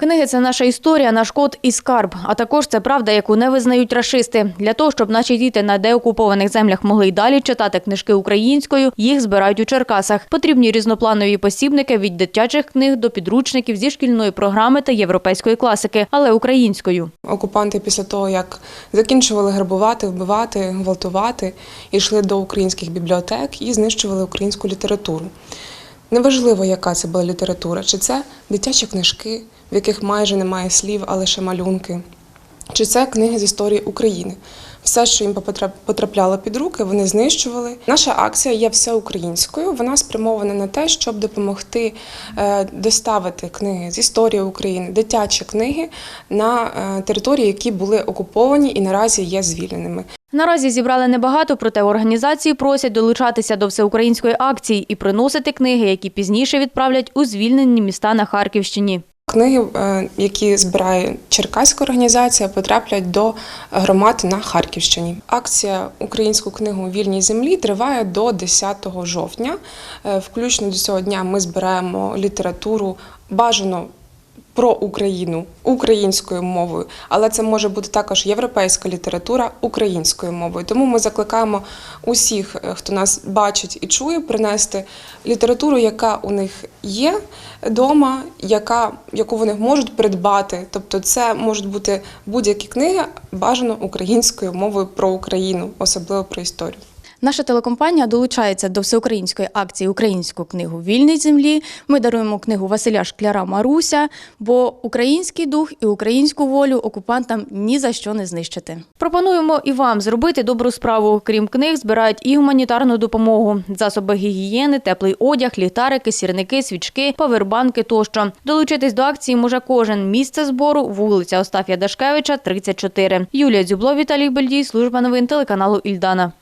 Книги це наша історія, наш код і скарб. А також це правда, яку не визнають рашисти. Для того, щоб наші діти на деокупованих землях могли й далі читати книжки українською, їх збирають у Черкасах. Потрібні різнопланові посібники від дитячих книг до підручників зі шкільної програми та європейської класики, але українською. Окупанти після того, як закінчували грабувати, вбивати, гвалтувати, йшли до українських бібліотек і знищували українську літературу. Неважливо, яка це була література, чи це дитячі книжки, в яких майже немає слів, а лише малюнки, чи це книги з історії України. Все, що їм потрап- потрапляло під руки, вони знищували. Наша акція є всеукраїнською. Вона спрямована на те, щоб допомогти е, доставити книги з історії України, дитячі книги на е, території, які були окуповані і наразі є звільненими. Наразі зібрали небагато, проте організації просять долучатися до всеукраїнської акції і приносити книги, які пізніше відправлять у звільнені міста на Харківщині. Книги, е, які збирає Черкаська організація, потраплять до громад на Харківщині. Акція Українську книгу вільній землі триває до 10 жовтня. Е, Включно до цього дня ми збираємо літературу бажано. Про Україну українською мовою, але це може бути також європейська література українською мовою. Тому ми закликаємо усіх, е, хто нас бачить і чує, принести літературу, яка у них є вдома, яка, яку вони можуть придбати. Тобто, це можуть бути будь-які книги, бажано українською мовою про Україну, особливо про історію. Наша телекомпанія долучається до всеукраїнської акції Українську книгу Вільній землі. Ми даруємо книгу Василя Шкляра Маруся, бо український дух і українську волю окупантам ні за що не знищити. Пропонуємо і вам зробити добру справу. Крім книг, збирають і гуманітарну допомогу, засоби гігієни, теплий одяг, ліхтарики, сірники, свічки, павербанки тощо. Долучитись до акції може кожен. Місце збору вулиця Остафія Дашкевича, 34. Юлія Дзюбло, Віталій Бельдій, служба новин телеканалу Ільдана.